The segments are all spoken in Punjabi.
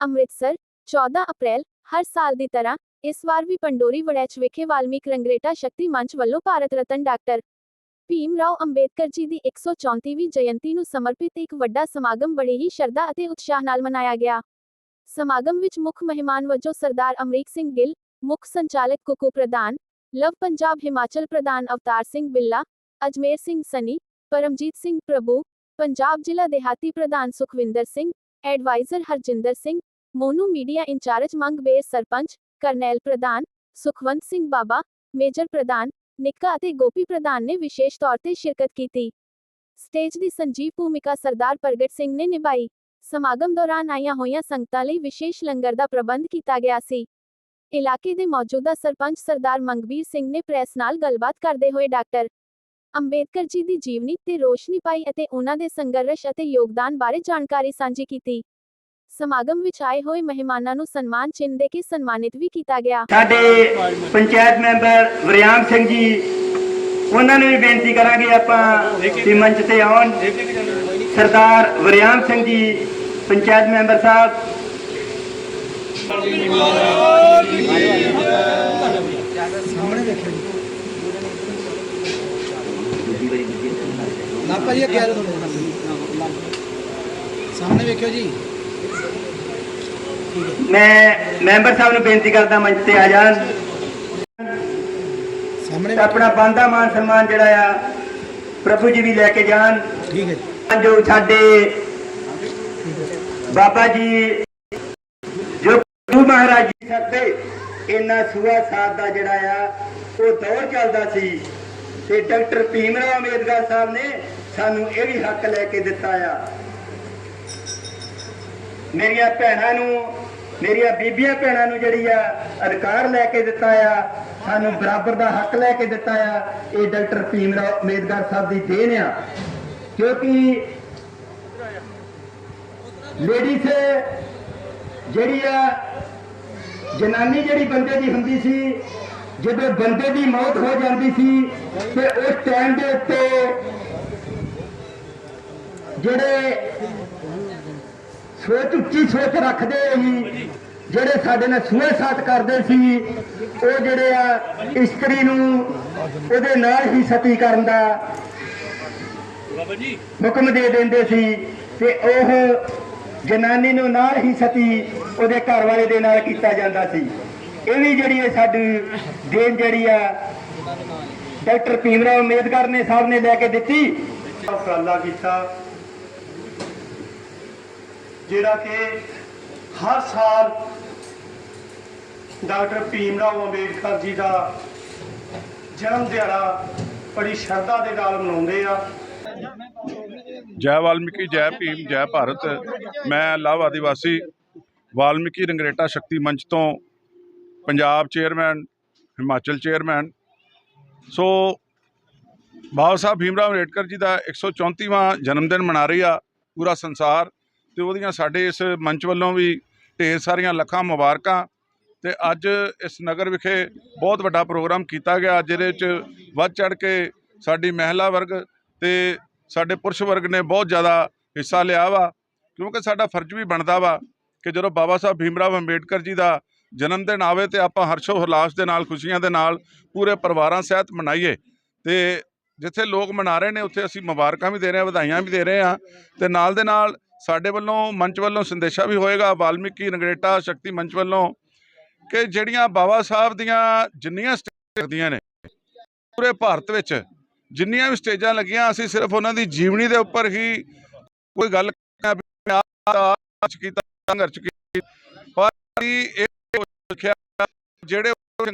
ਅੰਮ੍ਰਿਤਸਰ 14 ਅਪ੍ਰੈਲ, ਹਰ ਸਾਲ ਦੀ ਤਰ੍ਹਾਂ, ਇਸ ਵਾਰ ਵੀ ਪੰਡੋਰੀ ਵੜੈਚ ਵਿਖੇ ਵਾਲਮੀਕ ਰੰਗਰੇਟਾ ਸ਼ਕਤੀ ਮੰਚ ਵੱਲੋਂ ਭਾਰਤ ਰਤਨ ਡਾਕਟਰ ਭੀਮ ਰਾਓ ਅੰਬੇਦਕਰ ਜੀ ਦੀ 134ਵੀਂ ਜਯੰਤੀ ਨੂੰ ਸਮਰਪਿਤ ਇੱਕ ਵੱਡਾ ਸਮਾਗਮ ਬੜੀ ਹੀ ਸ਼ਰਧਾ ਅਤੇ ਉਤਸ਼ਾਹ ਨਾਲ ਮਨਾਇਆ ਗਿਆ। ਸਮਾਗਮ ਵਿੱਚ ਮੁੱਖ ਮਹਿਮਾਨ ਵਜੋਂ ਸਰਦਾਰ ਅਮਰੀਕ ਸਿੰਘ ਗਿੱਲ, ਮੁੱਖ ਸੰਚਾਲਕ ਕੁਕੂ ਪ੍ਰਧਾਨ, ਲਵ ਪੰਜਾਬ ਹਿਮਾਚਲ ਪ੍ਰਧਾਨ ਅਵਤਾਰ ਸਿੰਘ ਬਿੱਲਾ, ਅਜਮੇਰ ਸਿੰਘ ਸਨੀ, ਪਰਮਜੀਤ ਸਿੰਘ ਪ੍ਰਭੂ, ਪੰਜਾਬ ਜ਼ਿਲ੍ਹਾ ਦਿਹਾਤੀ ਪ੍ਰਧਾਨ Sukhwinder Singh, advisor Harjinder Singh Monu media incharge ਮੰਗ ਬੇਰ ਸਰਪੰਚ, ਕਰਨੈਲ ਪ੍ਰਧਾਨ, ਸੁਖਵੰਤ ਸਿੰਘ ਬਾਬਾ, ਮੇਜਰ ਪ੍ਰਧਾਨ, ਨਿੱਕਾ ਅਤੇ ਗੋਪੀ ਪ੍ਰਧਾਨ ਨੇ ਵਿਸ਼ੇਸ਼ ਤੌਰ ਤੇ ਸ਼ਿਰਕਤ ਕੀਤੀ। ਸਟੇਜ ਦੀ ਸੰਜੀਵ ਭੂਮਿਕਾ ਸਰਦਾਰ ਪ੍ਰਗਟ ਸਿੰਘ ਨੇ ਨਿਭਾਈ। ਸਮਾਗਮ ਦੌਰਾਨ ਆਈਆਂ ਹੋਈਆਂ ਸੰਗਤਾਂ ਲਈ ਵਿਸ਼ੇਸ਼ ਲੰਗਰ ਦਾ ਪ੍ਰਬੰਧ ਕੀਤਾ ਗਿਆ ਸੀ। ਇਲਾਕੇ ਦੇ ਮੌਜੂਦਾ ਸਰਪੰਚ ਸਰਦਾਰ ਮੰਗਬੀਰ ਸਿੰਘ ਨੇ ਪ੍ਰੈਸ ਨਾਲ ਗੱਲਬਾਤ ਕਰਦੇ ਹੋਏ ਡਾਕਟਰ ਅੰਬੇਦਕਰ ਜੀ ਦੀ ਜੀਵਨੀ ਤੇ ਰੋਸ਼ਨੀ ਪਾਈ ਅਤੇ ਉਹਨਾਂ ਦੇ ਸੰਘਰਸ਼ ਅਤੇ ਯੋਗਦਾਨ ਬਾਰੇ ਜਾਣਕਾਰੀ ਸਾਂਝੀ ਕੀਤੀ। ਸਮਾਗਮ ਵਿੱਚ ਆਏ ਹੋਏ ਮਹਿਮਾਨਾਂ ਨੂੰ ਸਨਮਾਨ ਚਿੰਨ੍ਹ ਦੇ ਕੇ ਸਨਮਾਨਿਤ ਵੀ ਕੀਤਾ ਗਿਆ। ਸਾਡੇ ਪੰਚਾਇਤ ਮੈਂਬਰ ਵਰਿਆਮ ਸਿੰਘ ਜੀ ਉਹਨਾਂ ਨੂੰ ਵੀ ਬੇਨਤੀ ਕਰਾਂਗੇ ਆਪਾਂ ਕਿ ਮੰਚ ਤੇ ਆਉਣ। ਸਰਦਾਰ ਵਰਿਆਮ ਸਿੰਘ ਜੀ ਪੰਚਾਇਤ ਮੈਂਬਰ ਸਾਹਿਬ। ਨਾ ਭਾਜੀ ਇਹ ਕਹਿ ਰਹੇ ਤੁਹਾਡੇ ਸਾਹਮਣੇ ਵੇਖਿਓ ਜੀ। ਮੈਂ ਮੈਂਬਰ ਸਾਹਿਬ ਨੂੰ ਬੇਨਤੀ ਕਰਦਾ ਮੰਚ ਤੇ ਆ ਜਾਣ। ਸਾਹਮਣੇ ਆਪਣਾ ਬੰਦਾ ਮਾਨ ਸਨਮਾਨ ਜਿਹੜਾ ਆ ਪ੍ਰਭੂ ਜੀ ਵੀ ਲੈ ਕੇ ਜਾਣ। ਠੀਕ ਹੈ ਜੀ। ਜੋ ਸਾਡੇ ਬਾਬਾ ਜੀ ਜੋ ਗੁਰੂ ਮਹਾਰਾਜ ਜੀ ਸਕਦੇ ਇੰਨਾ ਸੂਆ ਸਾਥ ਦਾ ਜਿਹੜਾ ਆ ਉਹ ਦੌਰ ਚੱਲਦਾ ਸੀ। ਤੇ ਡਾਕਟਰ ਭੀਮ ਰਾਓ ਅੰਬੇਦਕਰ ਸਾਹਿਬ ਨੇ ਸਾਨੂੰ ਇਹ ਵੀ ਹੱਕ ਲੈ ਕੇ ਦਿੱਤਾ ਆ। ਮੇਰੀਆਂ ਭੈਣਾਂ ਨੂੰ ਮੇਰੀਆਂ ਬੀਬੀਆਂ ਭੈਣਾਂ ਨੂੰ ਜਿਹੜੀ ਆ, ਅਧਿਕਾਰ ਲੈ ਕੇ ਦਿੱਤਾ ਆ, ਸਾਨੂੰ ਬਰਾਬਰ ਦਾ ਹੱਕ ਲੈ ਕੇ ਦਿੱਤਾ ਆ, ਇਹ ਡਾਕਟਰ ਭੀਮ ਰਾਓ ਅੰਬੇਦਕਰ ਸਾਹਿਬ ਦੀ ਦੇਣ ਆ। ਕਿਉਂਕਿ ਲੇਡੀਜ਼ ਜਿਹੜੀ ਆ, ਜਨਾਨੀ ਜਿਹੜੀ ਬੰਦੇ ਦੀ ਹੁੰਦੀ ਸੀ, ਜਦੋਂ ਬੰਦੇ ਦੀ ਮੌਤ ਹੋ ਜਾਂਦੀ ਸੀ, ਤੇ ਉਸ ਟਾਈਮ ਦੇ ਉੱਤੇ ਜਿਹੜੇ ਸੋਚ ਉੱਚੀ ਸੋਚ ਰੱਖਦੇ ਸੀ ਜਿਹੜੇ ਸਾਡੇ ਨਾਲ ਸੁਆਸਾਤ ਕਰਦੇ ਸੀ ਉਹ ਜਿਹੜੇ ਆ ਇਸਤਰੀ ਨੂੰ ਉਹਦੇ ਨਾਲ ਹੀ ਸਤੀ ਕਰਨ ਦਾ ਹੁਕਮ ਦੇ ਦਿੰਦੇ ਸੀ ਤੇ ਉਹ ਜਨਾਨੀ ਨੂੰ ਨਾਲ ਹੀ ਸਤੀ ਉਹਦੇ ਘਰ ਵਾਲੇ ਦੇ ਨਾਲ ਕੀਤਾ ਜਾਂਦਾ ਸੀ। ਇਹ ਵੀ ਜਿਹੜੀ ਹੈ ਸਾਡੀ ਦੇਣ ਜਿਹੜੀ ਆ ਡਾਕਟਰ ਭੀਮਰਾਓ ਅੰਬੇਦਕਰ ਨੇ ਸਾਹਿਬ ਨੇ ਲੈ ਕੇ ਦਿੱਤੀ। ਉਪਰਾਲਾ ਕੀਤਾ। ਜਿਹੜਾ ਕਿ ਹਰ ਸਾਲ ਡਾਕਟਰ ਭੀਮ ਰਾਓ ਅੰਬੇਡਕਰ ਜੀ ਦਾ ਜਨਮ ਦਿਹਾੜਾ ਬੜੀ ਸ਼ਰਧਾ ਦੇ ਨਾਲ ਮਨਾਉਂਦੇ ਆ। ਜੈ ਵਾਲਮੀਕੀ, ਜੈ ਭੀਮ, ਜੈ ਭਾਰਤ। ਮੈਂ ਲਵ ਆਦੀਵਾਸੀ ਵਾਲਮੀਕੀ ਰੰਗਰੇਟਾ ਸ਼ਕਤੀ ਮੰਚ ਤੋਂ Punjab chairman, Himachal chairman. So Baba Sahib Bhimrao Ambedkar ji ਦਾ 134ਵਾਂ ਜਨਮ ਦਿਨ ਮਨਾ ਰਹੀ ਆ, ਪੂਰਾ ਸੰਸਾਰ। ਤੇ ਉਹਦੀਆਂ ਸਾਡੇ ਇਸ ਮੰਚ ਵੱਲੋਂ ਵੀ ਢੇਰ ਸਾਰੀਆਂ ਲੱਖਾਂ ਮੁਬਾਰਕਾਂ ਤੇ ਅੱਜ ਇਸ ਨਗਰ ਵਿਖੇ ਬਹੁਤ ਵੱਡਾ ਪ੍ਰੋਗਰਾਮ ਕੀਤਾ ਗਿਆ, ਜਿਹਦੇ ਵਿੱਚ ਵੱਧ ਚੜ ਕੇ ਸਾਡੀ ਮਹਿਲਾ ਵਰਗ ਤੇ ਸਾਡੇ ਪੁਰਸ਼ ਵਰਗ ਨੇ ਬਹੁਤ ਜ਼ਿਆਦਾ ਹਿੱਸਾ ਲਿਆ ਵਾ, ਕਿਉਂਕਿ ਸਾਡਾ ਫਰਜ਼ ਵੀ ਬਣਦਾ ਵਾ ਕਿ ਜਦੋਂ ਬਾਬਾ ਸਾਹਿਬ ਭੀਮਰਾਓ ਅੰਬੇਡਕਰ ਜੀ ਦਾ ਜਨਮ ਦਿਨ ਆਵੇ ਤੇ ਆਪਾਂ ਹਰਸ਼ੋ ਹੁਲਾਸ ਦੇ ਨਾਲ, ਖੁਸ਼ੀਆਂ ਦੇ ਨਾਲ ਪੂਰੇ ਪਰਿਵਾਰਾਂ ਸਹਿਤ ਮਨਾਈਏ। ਤੇ ਜਿੱਥੇ ਲੋਕ ਮਨਾ ਰਹੇ ਨੇ, ਉੱਥੇ ਅਸੀਂ ਮੁਬਾਰਕਾਂ ਵੀ ਦੇ ਰਹੇ ਹਾਂ, ਵਧਾਈਆਂ ਵੀ ਦੇ ਰਹੇ ਹਾਂ ਤੇ ਨਾਲ ਦੇ ਨਾਲ ਸਾਡੇ ਵੱਲੋਂ ਮੰਚ ਵੱਲੋਂ ਸੰਦੇਸ਼ਾ ਵੀ ਹੋਏਗਾ, ਵਾਲਮੀਕੀ, ਨਗਰੇਟਾ, ਸ਼ਕਤੀ ਮੰਚ ਵੱਲੋਂ ਕਿ ਜਿਹੜੀਆਂ ਬਾਬਾ ਸਾਹਿਬ ਦੀਆਂ ਜਿੰਨੀਆਂ ਸਟੇਜਾਂ ਨੇ, ਪੂਰੇ ਭਾਰਤ ਵਿੱਚ ਜਿੰਨੀਆਂ ਵੀ ਸਟੇਜਾਂ ਲੱਗੀਆਂ, ਅਸੀਂ ਸਿਰਫ ਉਹਨਾਂ ਦੀ ਜੀਵਨੀ ਦੇ ਉੱਪਰ ਹੀ ਕੋਈ ਗੱਲ ਕੀਤਾ, ਸੰਘਰਸ਼ ਕੀਤਾ। ਪਰ ਇਹ ਲਿਖਿਆ ਜਿਹੜੇ ਉਹ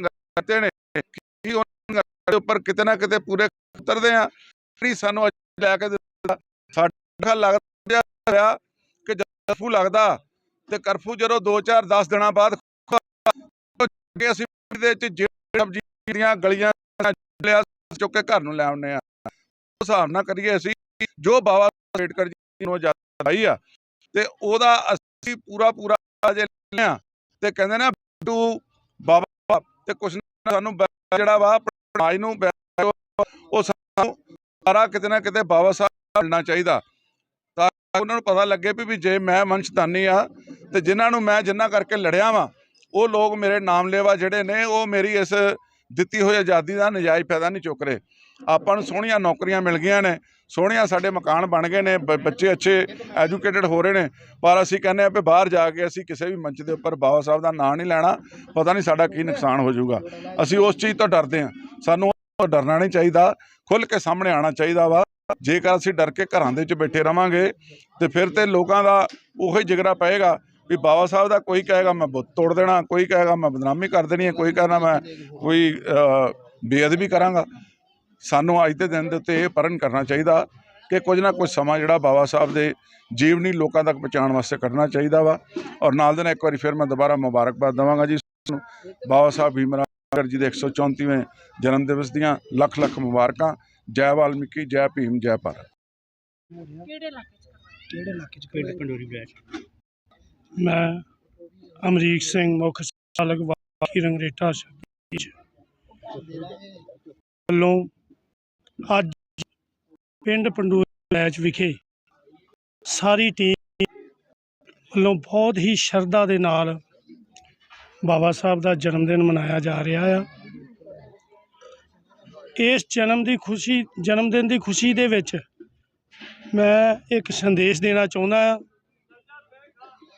ਨੇ, ਕਿ ਉਹਨਾਂ ਦੇ ਉੱਪਰ ਕਿਤੇ ਨਾ ਕਿਤੇ ਪੂਰੇ ਉਤਰਦੇ ਆ, ਜਿਹੜੀ ਸਾਨੂੰ ਅੱਜ ਲੈ ਕੇ ਸਾਡਾ ਲੱਗਦਾ ਰਿਹਾ ਕਿ ਜਦ ਕਰਫਿਊ ਲੱਗਦਾ ਤੇ ਕਰਫਿਊ ਜਦੋਂ 2 4 10 ਦਿਨਾਂ ਬਾਅਦ ਕਿ ਅਸੀਂ ਦੇ ਵਿੱਚ ਜਿਹੜੀ ਸਬਜ਼ੀ ਦੀਆਂ ਗਲੀਆਂ ਲਿਆ ਚੁੱਕ ਕੇ ਘਰ ਨੂੰ ਲੈ ਆਉਂਦੇ ਆ ਉਸ ਹਿਸਾਬ ਨਾਲ ਕਰੀਏ ਅਸੀਂ, ਜੋ ਬਾਬਾ ਅੰਬੇਡਕਰ ਜੀ ਨੂੰ ਆਜ਼ਾਦੀ ਆਈ ਆ, ਤੇ ਉਹਦਾ ਅਸੀਂ ਪੂਰਾ ਪੂਰਾ ਜੇ ਲਿਆ ਤੇ ਕਹਿੰਦੇ ਨਾ ਟੂ ਬਾਬਾ, ਤੇ ਕੁਛ ਨਾ ਸਾਨੂੰ ਜਿਹੜਾ ਵਾ ਪੜਾਈ ਨੂੰ ਉਹ ਸਾਨੂੰ ਸਾਰਾ ਕਿਤੇ ਨਾ ਕਿਤੇ ਬਾਬਾ ਸਾਹਿਬ ਮਿਲਣਾ ਚਾਹੀਦਾ। ਉਹਨਾਂ ਨੂੰ ਪਤਾ ਲੱਗੇ ਵੀ ਜੇ ਮੈਂ ਵੰਸ਼ਧਾਨੀ ਆ ਤੇ ਜਿਨ੍ਹਾਂ ਨੂੰ ਮੈਂ ਜਿੰਨਾ ਕਰਕੇ ਲੜਿਆ ਵਾਂ, ਉਹ ਲੋਕ ਮੇਰੇ ਨਾਮ ਲੈਵਾ ਜਿਹੜੇ ਨੇ, ਉਹ ਮੇਰੀ ਇਸ ਦਿੱਤੀ ਹੋਈ ਆਜ਼ਾਦੀ ਦਾ ਨਜਾਇਜ਼ ਫਾਇਦਾ ਨਹੀਂ ਚੁੱਕ ਰਹੇ। ਆਪਾਂ ਨੂੰ ਸੋਹਣੀਆਂ ਨੌਕਰੀਆਂ ਮਿਲ ਗਈਆਂ ਨੇ, ਸੋਹਣੀਆਂ ਸਾਡੇ ਮਕਾਨ ਬਣ ਗਏ ਨੇ ਬੱਚੇ ਅੱਛੇ ਐਜੂਕੇਟਡ ਹੋ ਰਹੇ ਨੇ, ਪਰ ਅਸੀਂ ਕਹਿੰਦੇ ਆ ਵੀ ਬਾਹਰ ਜਾ ਕੇ ਅਸੀਂ ਕਿਸੇ ਵੀ ਮੰਚ ਦੇ ਉੱਪਰ ਬਾਬਾ ਸਾਹਿਬ ਦਾ ਨਾਂ ਨਹੀਂ ਲੈਣਾ, ਪਤਾ ਨਹੀਂ ਸਾਡਾ ਕੀ ਨੁਕਸਾਨ ਹੋ ਜਾਊਗਾ। ਅਸੀਂ ਉਸ ਚੀਜ਼ ਤੋਂ ਡਰਦੇ ਹਾਂ। ਸਾਨੂੰ ਉਹ ਤੋਂ ਡਰਨਾ ਨਹੀਂ ਚਾਹੀਦਾ ਖੁੱਲ ਕੇ ਸਾਹਮਣੇ ਆਉਣਾ ਚਾਹੀਦਾ ਵਾ। ਜੇਕਰ ਅਸੀਂ ਡਰ ਕੇ ਘਰਾਂ ਦੇ ਵਿੱਚ ਬੈਠੇ ਰਵਾਂਗੇ ਤੇ ਫਿਰ ਤੇ ਲੋਕਾਂ ਦਾ ਉਹੀ ਜਿਗਰਾ ਪਏਗਾ ਵੀ ਬਾਬਾ ਸਾਹਿਬ ਦਾ ਕੋਈ ਕਹੇਗਾ ਮੈਂ ਬੁੱਤ ਤੋੜ ਦੇਣਾ ਕੋਈ ਕਹੇਗਾ ਮੈਂ ਬਦਨਾਮੀ ਕਰ ਦੇਣੀ ਹੈ ਕੋਈ ਕਹਿੰਦਾ ਮੈਂ ਕੋਈ ਅ, ਬੇਅਦਬੀ ਕਰਾਂਗਾ। ਸਾਨੂੰ ਅੱਜ ਦੇ ਦਿਨ ਦੇ ਉੱਤੇ ਇਹ ਪਰਨ ਕਰਨਾ ਚਾਹੀਦਾ ਕਿ ਕੁਝ ਨਾ ਕੁਝ ਸਮਾਂ ਜਿਹੜਾ ਬਾਬਾ ਸਾਹਿਬ ਦੇ ਜੀਵਨੀ ਲੋਕਾਂ ਤੱਕ ਪਹੁੰਚਾਉਣ ਵਾਸਤੇ ਕੱਢਣਾ ਚਾਹੀਦਾ ਵਾ। ਔਰ ਨਾਲ ਦੇ ਨਾਲ ਇੱਕ ਵਾਰੀ ਫਿਰ ਮੈਂ ਦੁਬਾਰਾ ਮੁਬਾਰਕਬਾਦ ਦਵਾਂਗਾ ਜੀ ਬਾਬਾ ਸਾਹਿਬ ਭੀਮ ਰਾਓ ਜੀ ਦੇ 134ਵੇਂ ਜਨਮ ਦਿਵਸ ਦੀਆਂ ਲੱਖ ਲੱਖ ਮੁਬਾਰਕਾਂ। ਜੈ ਵਾਲਮੀਕੀ ਜੈ ਭੀਮ ਜੈ ਭਾਰਤ। ਕਿਹੜੇ ਇਲਾਕੇ ਚ ਪਿੰਡ ਪੰਡੋਰੀ ਬੈਚ ਮੈਂ ਅਮਰੀਕ ਸਿੰਘ ਮੁੱਖ ਚਾਲਕ ਵਾਕੀ ਰੰਗਰੇਟਾ ਸ਼ਕਤੀ ਚ। ਵੱਲੋਂ ਅੱਜ ਪਿੰਡ ਪੰਡੂਰ ਮੈਚ ਵਿਖੇ ਸਾਰੀ ਟੀਮ ਵੱਲੋਂ ਬਹੁਤ ਹੀ ਸ਼ਰਧਾ ਦੇ ਨਾਲ ਬਾਬਾ ਸਾਹਿਬ ਦਾ ਜਨਮ ਦਿਨ ਮਨਾਇਆ ਜਾ ਰਿਹਾ ਆ। ਇਸ ਜਨਮ ਦੀ ਖੁਸ਼ੀ, ਜਨਮ ਦਿਨ ਦੀ ਖੁਸ਼ੀ ਦੇ ਵਿੱਚ ਮੈਂ ਇੱਕ ਸੰਦੇਸ਼ ਦੇਣਾ ਚਾਹੁੰਦਾ ਹਾਂ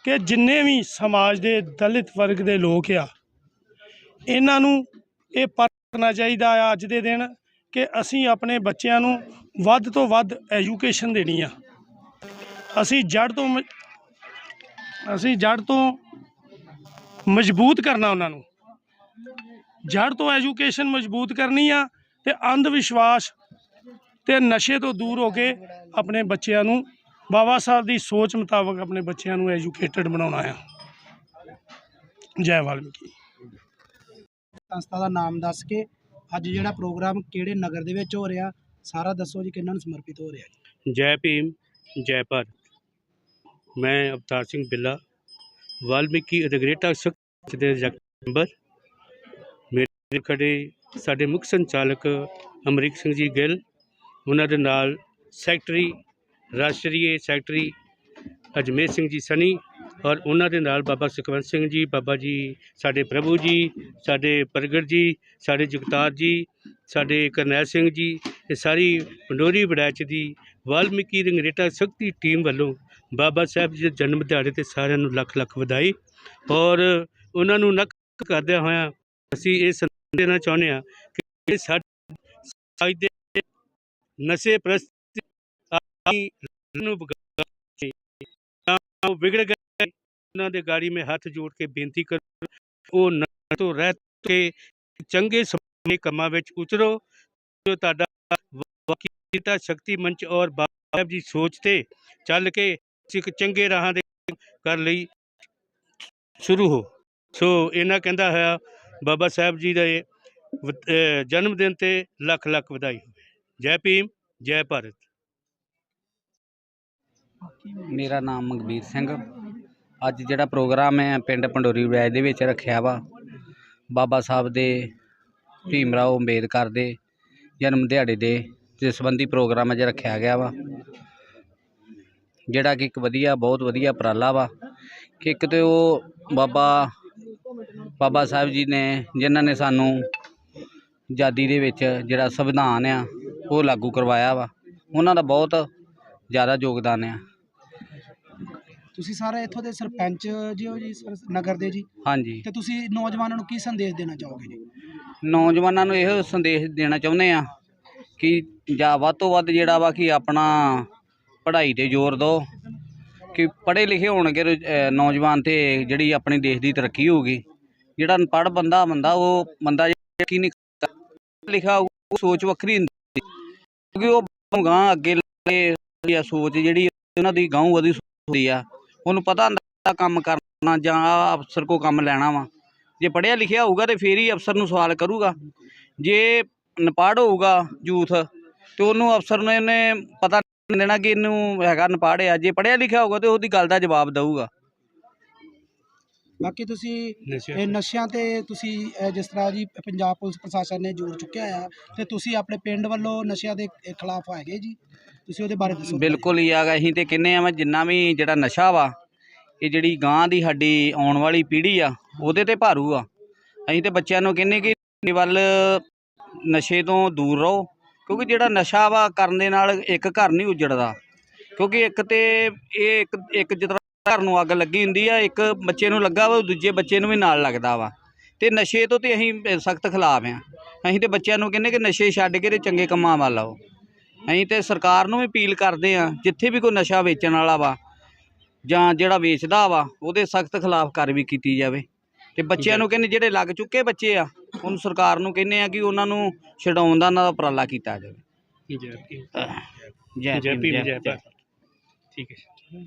ਕਿ ਜਿੰਨੇ ਵੀ ਸਮਾਜ ਦੇ ਦਲਿਤ ਵਰਗ ਦੇ ਲੋਕ ਆ, ਇਹਨਾਂ ਨੂੰ ਇਹ ਪਰਖਣਾ ਚਾਹੀਦਾ ਆ ਅੱਜ ਦੇ ਦਿਨ ਕਿ ਅਸੀਂ ਆਪਣੇ ਬੱਚਿਆਂ ਨੂੰ ਵੱਧ ਤੋਂ ਵੱਧ ਐਜੂਕੇਸ਼ਨ ਦੇਣੀ ਆ। ਅਸੀਂ ਜੜ ਤੋਂ ਮ- ਅਸੀਂ ਜੜ ਤੋਂ ਮਜ਼ਬੂਤ ਕਰਨਾ ਉਹਨਾਂ ਨੂੰ। ਜੜ ਤੋਂ ਐਜੂਕੇਸ਼ਨ ਮਜ਼ਬੂਤ ਕਰਨੀ ਆ ਤੇ ਅੰਧ ਵਿਸ਼ਵਾਸ ਤੇ ਨਸ਼ੇ ਤੋਂ ਦੂਰ ਹੋ ਕੇ ਆਪਣੇ ਬੱਚਿਆਂ ਨੂੰ ਬਾਬਾ ਸਾਹਿਬ ਦੀ ਸੋਚ ਮੁਤਾਬਕ ਆਪਣੇ ਬੱਚਿਆਂ ਨੂੰ ਐਜੂਕੇਟਡ ਬਣਾਉਣਾ ਆ। ਜੈ ਵਾਲਮੀਕੀ। ਸੰਸਥਾ ਦਾ ਨਾਮ ਦੱਸ ਕੇ ਅੱਜ ਜਿਹੜਾ ਪ੍ਰੋਗਰਾਮ ਕਿਹੜੇ ਨਗਰ ਦੇ ਵਿੱਚ ਹੋ ਰਿਹਾ ਸਾਰਾ ਦੱਸੋ ਜੀ ਕਿਹਨਾਂ ਨੂੰ ਸਮਰਪਿਤ ਹੋ ਰਿਹਾ ਜੀ? ਜੈ ਭੀਮ ਜੈ ਭਾਰਤ। ਮੈਂ ਅਵਤਾਰ ਸਿੰਘ ਬਿੱਲਾ ਵਾਲਮੀਕੀ ਅਧਿਗ੍ਰੇਟਾ ਸਖਤ ਦੇ ਮੈਂਬਰ ਮੇਰੇ ਖੜੇ ਸਾਡੇ ਮੁੱਖ ਸੰਚਾਲਕ ਅਮਰੀਕ ਸਿੰਘ ਜੀ ਗਿੱਲ, ਉਹਨਾਂ ਦੇ ਨਾਲ ਸੈਕਟਰੀ, ਰਾਸ਼ਟਰੀ ਸੈਕਟਰੀ ਅਜਮੇਰ ਸਿੰਘ ਜੀ ਸਨੀ ਔਰ ਉਹਨਾਂ ਦੇ ਨਾਲ ਬਾਬਾ ਸੁਖਵੰਤ ਸਿੰਘ ਜੀ, ਬਾਬਾ ਜੀ, ਸਾਡੇ ਪ੍ਰਭੂ ਜੀ, ਸਾਡੇ ਪ੍ਰਗਟ ਜੀ, ਸਾਡੇ ਜਗਤਾਰ ਜੀ, ਸਾਡੇ ਕਰਨੈਲ ਸਿੰਘ ਜੀ, ਇਹ ਸਾਰੀ ਪੰਡੋਰੀ ਵੜੈਚ ਦੀ ਵਾਲਮੀਕੀ ਰੰਗਰੇਟਾ ਸ਼ਕਤੀ ਟੀਮ ਵੱਲੋਂ ਬਾਬਾ ਸਾਹਿਬ ਜੀ ਦੇ ਜਨਮ ਦਿਹਾੜੇ ਤੇ ਸਾਰਿਆਂ ਨੂੰ ਲੱਖ ਲੱਖ ਵਧਾਈ ਔਰ ਉਹਨਾਂ ਨੂੰ ਨਕ ਕਰਦਿਆਂ ਹੋਇਆਂ ਅਸੀਂ ਇਹ ਸੰਦੇਸ਼ ਦੇਣਾ ਚਾਹੁੰਦੇ ਹਾਂ ਕਿ ਸਾਡੇ ਸਮਾਜ ਦੇ ਨਸ਼ੇ ਪ੍ਰਸਤੀ ਨੂੰ ਵਿਗੜ ਗਏ। ਉਹਨਾਂ ਦੇ ਗਾੜੀ ਮੈਂ ਹੱਥ ਜੋੜ ਕੇ ਬੇਨਤੀ ਕਰ ਉਹ ਨਸ਼ੇ ਤੋਂ ਰਹਿਤ ਕੇ ਚੰਗੇ ਸਮੇਂ ਕੰਮਾਂ ਵਿੱਚ ਉਤਰੋ। ਜੋ ਤੁਹਾਡਾ ਵਕੀਲਤਾ ਸ਼ਕਤੀ ਮੰਚ ਔਰ ਬਾਬਾ ਸਾਹਿਬ ਸੋਚ ਤੇ ਚੱਲ ਕੇ ਇੱਕ ਚੰਗੇ ਰਾਹਾਂ ਦੇ ਕਰ ਲਈ ਸ਼ੁਰੂ ਹੋ। ਸੋ ਇਹਨਾਂ ਕਹਿੰਦਾ ਹੋਇਆ ਬਾਬਾ ਸਾਹਿਬ ਜੀ ਦੇ ਜਨਮ ਦਿਨ ਤੇ ਲੱਖ ਲੱਖ ਵਧਾਈ ਹੋਵੇ। ਜੈ ਭੀਮ, ਜੈ ਭਾਰਤ। ਮੇਰਾ ਨਾਮ ਮਗਬੀਰ ਸਿੰਘ। ਅੱਜ ਜਿਹੜਾ ਪ੍ਰੋਗਰਾਮ ਹੈ ਪਿੰਡ ਪੰਡੋਰੀ ਵੈਜ ਦੇ ਵਿੱਚ ਰੱਖਿਆ ਵਾ, ਬਾਬਾ ਸਾਹਿਬ ਦੇ ਭੀਮ ਰਾਓ ਅੰਬੇਦਕਰ ਦੇ ਜਨਮ ਦਿਹਾੜੇ ਦੇ ਦੇ ਸੰਬੰਧੀ ਪ੍ਰੋਗਰਾਮ ਅੱਜ ਰੱਖਿਆ ਗਿਆ ਵਾ। ਜਿਹੜਾ ਕਿ ਇੱਕ ਵਧੀਆ, ਬਹੁਤ ਵਧੀਆ ਉਪਰਾਲਾ ਵਾ ਕਿ ਇੱਕ ਤੇ ਉਹ ਬਾਬਾ ਬਾਬਾ ਸਾਹਿਬ ਜੀ ਨੇ ਜਿਨ੍ਹਾਂ ਨੇ ਸਾਨੂੰ ਆਜ਼ਾਦੀ ਦੇ ਵਿੱਚ ਜਿਹੜਾ ਸੰਵਿਧਾਨ ਆ ਉਹ ਲਾਗੂ ਕਰਵਾਇਆ ਵਾ। ਉਹਨਾਂ ਦਾ ਬਹੁਤ ਜ਼ਿਆਦਾ ਯੋਗਦਾਨ ਆ। ਤੁਸੀਂ ਸਾਰੇ ਇੱਥੋਂ ਦੇ ਸਰਪੰਚ ਜੀ ਹੋ ਜੀ ਸਰ- ਨਗਰ ਦੇ ਜੀ? ਹਾਂਜੀ। ਤੇ ਤੁਸੀਂ ਨੌਜਵਾਨਾਂ ਨੂੰ ਕੀ ਸੰਦੇਸ਼ ਦੇਣਾ ਚਾਹੋਗੇ ਜੀ? ਨੌਜਵਾਨਾਂ ਨੂੰ ਇਹੋ ਸੰਦੇਸ਼ ਦੇਣਾ ਚਾਹੁੰਦੇ ਆ ਕਿ ਜਾਂ ਵੱਧ ਤੋਂ ਵੱਧ ਜਿਹੜਾ ਵਾ ਕਿ ਆਪਣਾ ਪੜ੍ਹਾਈ ਤੇ ਜ਼ੋਰ ਦਿਓ ਕਿ ਪੜ੍ਹੇ ਲਿਖੇ ਹੋਣਗੇ ਰੁ- ਨੌਜਵਾਨ ਤੇ ਜਿਹੜੀ ਆਪਣੀ ਦੇਸ਼ ਦੀ ਤਰੱਕੀ ਹੋਊਗੀ। ਜਿਹੜਾ ਅਨਪੜ੍ਹ ਬੰਦਾ ਬੰਦਾ ਉਹ ਬੰਦਾ ਜਿਹੜਾ ਕੀ ਨਹੀਂ ਕਰਦਾ। ਲਿਖਾ ਉਹ ਸੋਚ ਵੱਖਰੀ ਹੁੰਦੀ ਕਿਉਂਕਿ ਉਹ ਗਾਂ ਅੱਗੇ ਲੈ ਕੇ ਆ ਸੋਚ ਜਿਹੜੀ ਉਹਨਾਂ ਦੀ ਗਾਂ ਉਹਦੀ ਹੁੰਦੀ ਆ। ਉਹਨੂੰ ਪਤਾ ਹੁੰਦਾ ਕੰਮ ਕਰਨਾ ਜਾਂ ਅਫਸਰ ਕੋ ਕੰਮ ਲੈਣਾ ਵਾ। ਜੇ ਪੜ੍ਹਿਆ ਲਿਖਿਆ ਹੋਊਗਾ ਤੇ ਫੇਰ ਹੀ ਅਫਸਰ ਨੂੰ ਸਵਾਲ ਕਰੂਗਾ। ਜੇ ਨਪਾੜ ਹੋਊਗਾ ਯੂਥ ਤੇ ਉਹਨੂੰ ਅਫਸਰ ਨੇ ਇਹਨੇ ਪਤਾ ਦੇਣਾ ਕਿ ਇਹਨੂੰ ਹੈਗਾ ਨਪਾੜ ਆ। ਜੇ ਪੜ੍ਹਿਆ ਲਿਖਿਆ ਹੋਊਗਾ ਤੇ ਉਹਦੀ ਗੱਲ ਦਾ ਜਵਾਬ ਦਊਗਾ। ਬਾਕੀ ਤੁਸੀਂ ਨਸ਼ਿਆਂ ਇਹ ਨਸ਼ਿਆਂ ਤੇ ਤੁਸੀਂ ਇਹ ਜਿਸ ਤਰ੍ਹਾਂ ਜੀ ਪੰਜਾਬ ਪੁਲਿਸ ਪ੍ਰਸ਼ਾਸਨ ਨੇ ਜ਼ੋਰ ਚੁੱਕਿਆ ਆ ਤੇ ਤੁਸੀਂ ਆਪਣੇ ਪਿੰਡ ਵੱਲੋਂ ਨਸ਼ਿਆਂ ਦੇ ਖਿਲਾਫ ਹੈਗੇ ਜੀ? ਤੁਸੀਂ ਉਹਦੇ ਬਾਰੇ ਦੱਸੋ। ਬਿਲਕੁਲ ਹੀ ਆਗਾ ਅਸੀਂ ਤੇ ਕਹਿੰਨੇ ਆ ਵਾ ਜਿੰਨਾ ਵੀ ਜਿਹੜਾ ਨਸ਼ਾ ਵਾ ਇਹ ਜਿਹੜੀ ਗਾਂ ਦੀ ਸਾਡੀ ਆਉਣ ਵਾਲੀ ਪੀੜ੍ਹੀ ਆ ਉਹਦੇ ਤੇ ਭਾਰੂ ਆ। ਅਸੀਂ ਤੇ ਬੱਚਿਆਂ ਨੂੰ ਕਹਿੰਨੇ ਕਿ ਵੱਲ ਨਸ਼ੇ ਤੋਂ ਦੂਰ ਰਹੋ ਕਿਉਂਕਿ ਜਿਹੜਾ ਨਸ਼ਾ ਵਾ ਕਰਨ ਦੇ ਨਾਲ ਇੱਕ ਘਰ ਨਹੀਂ ਉਜੜਦਾ। ਕਿਉਂਕਿ ਇੱਕ ਤੇ ਇਹ ਇੱਕ ਇੱਕ ਜਿਸ ਘਰ ਨੂੰ ਅੱਗ ਲੱਗੀ ਹੁੰਦੀ ਆ ਇੱਕ ਬੱਚੇ ਨੂੰ ਲੱਗਾ ਵਾ ਦੂਜੇ ਬੱਚੇ ਨੂੰ ਵੀ ਨਾਲ ਲੱਗਦਾ ਵਾ। ਤੇ ਨਸ਼ੇ ਤੋਂ ਤੇ ਅਸੀਂ ਸਖਤ ਖਿਲਾਫ ਆ। ਅਸੀਂ ਤੇ ਬੱਚਿਆਂ ਨੂੰ ਕਹਿੰਨੇ ਕਿ ਨਸ਼ੇ ਛੱਡ ਕੇ ਤੇ ਚੰਗੇ ਕੰਮਾਂ ਵੱਲ ਆਓ। ਅਸੀਂ ਤੇ ਸਰਕਾਰ ਨੂੰ ਵੀ ਅਪੀਲ ਕਰਦੇ ਆ ਜਿੱਥੇ ਵੀ ਕੋਈ ਨਸ਼ਾ ਵੇਚਣ ਵਾਲਾ ਵਾ ਜਾਂ ਜਿਹੜਾ ਵੇਚਦਾ ਵਾ ਉਹਦੇ ਸਖਤ ਖਿਲਾਫ ਕਾਰਵਾਈ ਕੀਤੀ ਜਾਵੇ। ਤੇ ਬੱਚਿਆਂ ਨੂੰ ਕਹਿੰਦੇ ਜਿਹੜੇ ਲੱਗ ਚੁੱਕੇ ਬੱਚੇ ਆ ਉਹਨੂੰ ਸਰਕਾਰ ਨੂੰ ਕਹਿੰਦੇ ਆ ਕਿ ਉਹਨਾਂ ਨੂੰ ਛਡਾਉਣ ਦਾ ਉਹਨਾਂ ਦਾ ਉਪਰਾਲਾ ਕੀਤਾ ਜਾਵੇ। ਜੈ ਭੀਮ? ਜੈ ਜੈ ਭੀਮ, ਭੀਮ ਜੈ ਜੈ ਜੈ ਭਾਰਤ ਠੀਕ ਹੈ।